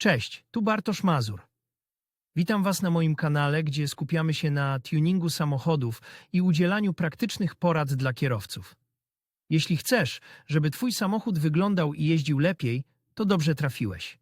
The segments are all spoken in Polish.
Cześć, tu Bartosz Mazur. Witam Was na moim kanale, gdzie skupiamy się na tuningu samochodów i udzielaniu praktycznych porad dla kierowców. Jeśli chcesz, żeby Twój samochód wyglądał i jeździł lepiej, to dobrze trafiłeś.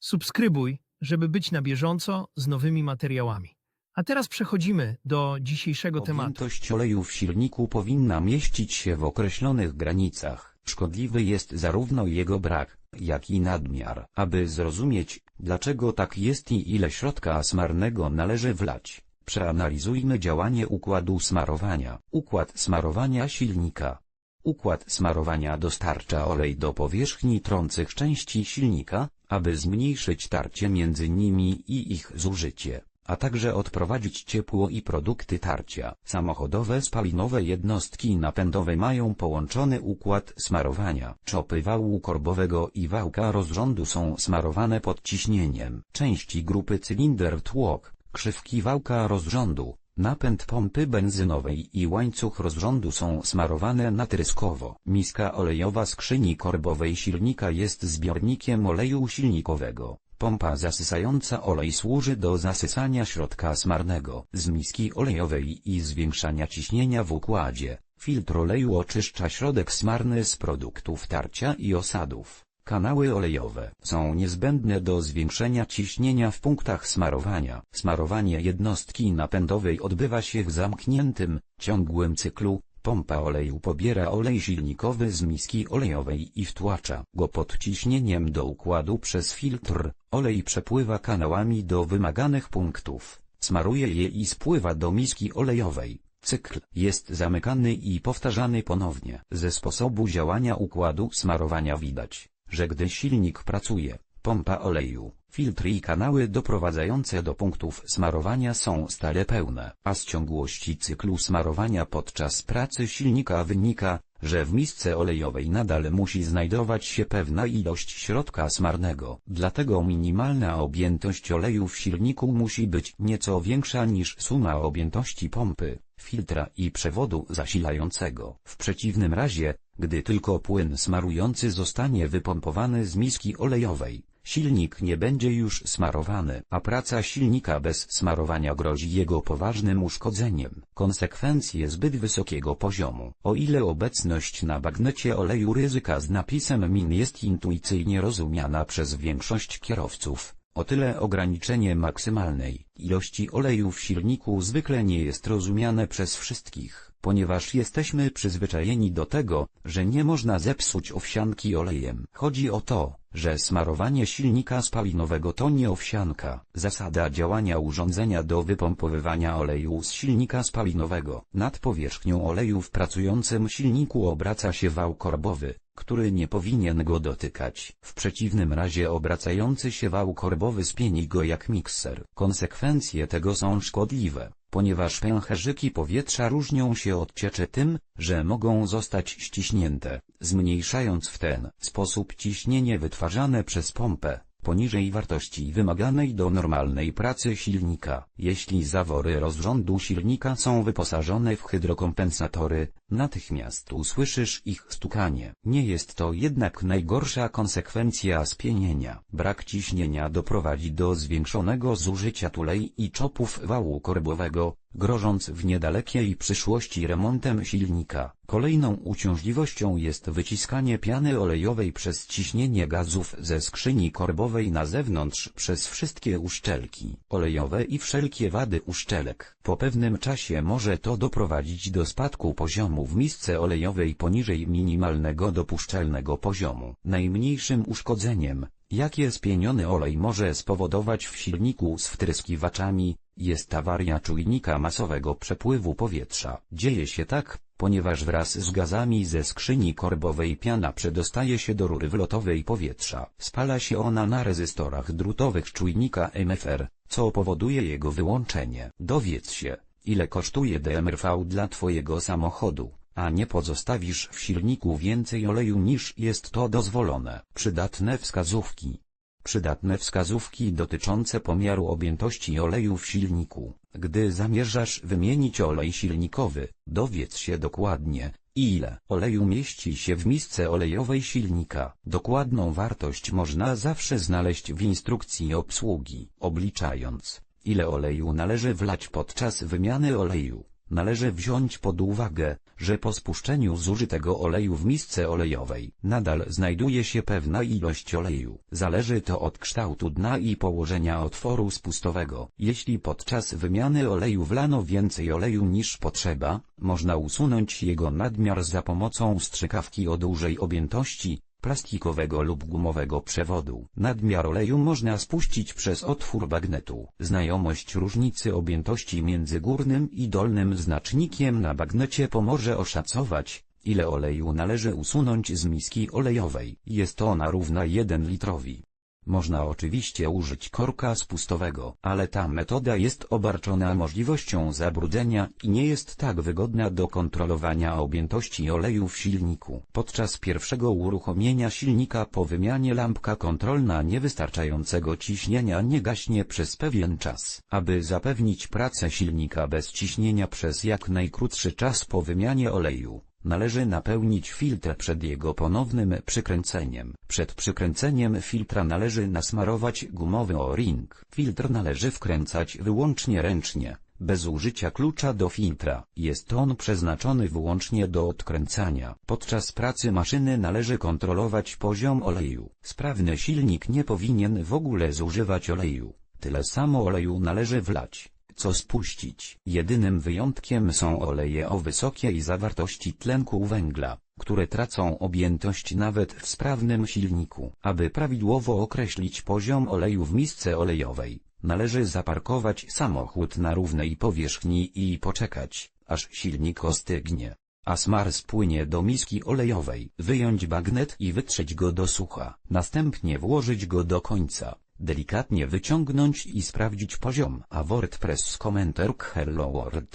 Subskrybuj, żeby być na bieżąco z nowymi materiałami. A teraz przechodzimy do dzisiejszego tematu. Objętość oleju w silniku powinna mieścić się w określonych granicach. Szkodliwy jest zarówno jego brak, jak i nadmiar. Aby zrozumieć, dlaczego tak jest i ile środka smarnego należy wlać, przeanalizujmy działanie układu smarowania. Układ smarowania silnika. Układ smarowania dostarcza olej do powierzchni trących części silnika, aby zmniejszyć tarcie między nimi i ich zużycie a także odprowadzić ciepło i produkty tarcia. Samochodowe spalinowe jednostki napędowe mają połączony układ smarowania. Czopy wału korbowego i wałka rozrządu są smarowane pod ciśnieniem. Części grupy cylinder tłok, krzywki wałka rozrządu, napęd pompy benzynowej i łańcuch rozrządu są smarowane natryskowo. Miska olejowa skrzyni korbowej silnika jest zbiornikiem oleju silnikowego. Pompa zasysająca olej służy do zasysania środka smarnego z miski olejowej i zwiększania ciśnienia w układzie. Filtr oleju oczyszcza środek smarny z produktów tarcia i osadów. Kanały olejowe są niezbędne do zwiększenia ciśnienia w punktach smarowania. Smarowanie jednostki napędowej odbywa się w zamkniętym, ciągłym cyklu, Pompa oleju pobiera olej silnikowy z miski olejowej i wtłacza go pod ciśnieniem do układu przez filtr. Olej przepływa kanałami do wymaganych punktów, smaruje je i spływa do miski olejowej. Cykl jest zamykany i powtarzany ponownie. Ze sposobu działania układu smarowania widać, że gdy silnik pracuje, pompa oleju, filtry i kanały doprowadzające do punktów smarowania są stale pełne, a z ciągłości cyklu smarowania podczas pracy silnika wynika, że w misce olejowej nadal musi znajdować się pewna ilość środka smarnego. Dlatego minimalna objętość oleju w silniku musi być nieco większa niż suma objętości pompy, filtra i przewodu zasilającego. W przeciwnym razie, gdy tylko płyn smarujący zostanie wypompowany z miski olejowej, silnik nie będzie już smarowany, a praca silnika bez smarowania grozi jego poważnym uszkodzeniem. Konsekwencje zbyt wysokiego poziomu. O ile obecność na bagnecie oleju ryzyka z napisem MIN jest intuicyjnie rozumiana przez większość kierowców, o tyle ograniczenie maksymalnej ilości oleju w silniku zwykle nie jest rozumiane przez wszystkich, ponieważ jesteśmy przyzwyczajeni do tego, że nie można zepsuć owsianki olejem. Chodzi o to, że smarowanie silnika spalinowego to nie owsianka. Zasada działania urządzenia do wypompowywania oleju z silnika spalinowego. Nad powierzchnią oleju w pracującym silniku obraca się wał korbowy, który nie powinien go dotykać. W przeciwnym razie obracający się wał korbowy spieni go jak mikser. Konsekwencje tego są szkodliwe, ponieważ pęcherzyki powietrza różnią się od cieczy tym, że mogą zostać ściśnięte, zmniejszając w ten sposób ciśnienie wytwarzane przez pompę poniżej wartości wymaganej do normalnej pracy silnika. Jeśli zawory rozrządu silnika są wyposażone w hydrokompensatory, natychmiast usłyszysz ich stukanie. Nie jest to jednak najgorsza konsekwencja spienienia. Brak ciśnienia doprowadzi do zwiększonego zużycia tulei i czopów wału korbowego, grożąc w niedalekiej przyszłości remontem silnika. Kolejną uciążliwością jest wyciskanie piany olejowej przez ciśnienie gazów ze skrzyni korbowej na zewnątrz przez wszystkie uszczelki olejowe i wszelkie wady uszczelek. Po pewnym czasie może to doprowadzić do spadku poziomu w misce olejowej poniżej minimalnego dopuszczalnego poziomu. Najmniejszym uszkodzeniem, jakie spieniony olej może spowodować w silniku z wtryskiwaczami, jest awaria czujnika masowego przepływu powietrza. Dzieje się tak, ponieważ wraz z gazami ze skrzyni korbowej piana przedostaje się do rury wlotowej powietrza. Spala się ona na rezystorach drutowych czujnika MFR, co powoduje jego wyłączenie. Dowiedz się, ile kosztuje DMRV dla Twojego samochodu, a nie pozostawisz w silniku więcej oleju niż jest to dozwolone. Przydatne wskazówki. Przydatne wskazówki dotyczące pomiaru objętości oleju w silniku. Gdy zamierzasz wymienić olej silnikowy, dowiedz się dokładnie, Ile oleju mieści się w misce olejowej silnika? Dokładną wartość można zawsze znaleźć w instrukcji obsługi. Obliczając, ile oleju należy wlać podczas wymiany oleju, należy wziąć pod uwagę, że po spuszczeniu zużytego oleju w misce olejowej nadal znajduje się pewna ilość oleju. Zależy to od kształtu dna i położenia otworu spustowego. Jeśli podczas wymiany oleju wlano więcej oleju niż potrzeba, można usunąć jego nadmiar za pomocą strzykawki o dużej objętości, plastikowego lub gumowego przewodu. Nadmiar oleju można spuścić przez otwór bagnetu. Znajomość różnicy objętości między górnym i dolnym znacznikiem na bagnecie pomoże oszacować, ile oleju należy usunąć z miski olejowej. Jest ona równa 1 litrowi. Można oczywiście użyć korka spustowego, ale ta metoda jest obarczona możliwością zabrudzenia i nie jest tak wygodna do kontrolowania objętości oleju w silniku. Podczas pierwszego uruchomienia silnika po wymianie lampka kontrolna niewystarczającego ciśnienia nie gaśnie przez pewien czas. Aby zapewnić pracę silnika bez ciśnienia przez jak najkrótszy czas po wymianie oleju, Należy napełnić filtr przed jego ponownym przykręceniem. Przed przykręceniem filtra należy nasmarować gumowy o-ring. Filtr należy wkręcać wyłącznie ręcznie, bez użycia klucza do filtra. Jest on przeznaczony wyłącznie do odkręcania. Podczas pracy maszyny należy kontrolować poziom oleju. Sprawny silnik nie powinien w ogóle zużywać oleju. Tyle samo oleju należy wlać co spuścić. Jedynym wyjątkiem są oleje o wysokiej zawartości tlenku węgla, które tracą objętość nawet w sprawnym silniku. Aby prawidłowo określić poziom oleju w misce olejowej, należy zaparkować samochód na równej powierzchni i poczekać, aż silnik ostygnie. A smar spłynie do miski olejowej. Wyjąć bagnet i wytrzeć go do sucha. Następnie włożyć go do końca. Delikatnie wyciągnąć i sprawdzić poziom. A WordPress Commenter Hello World.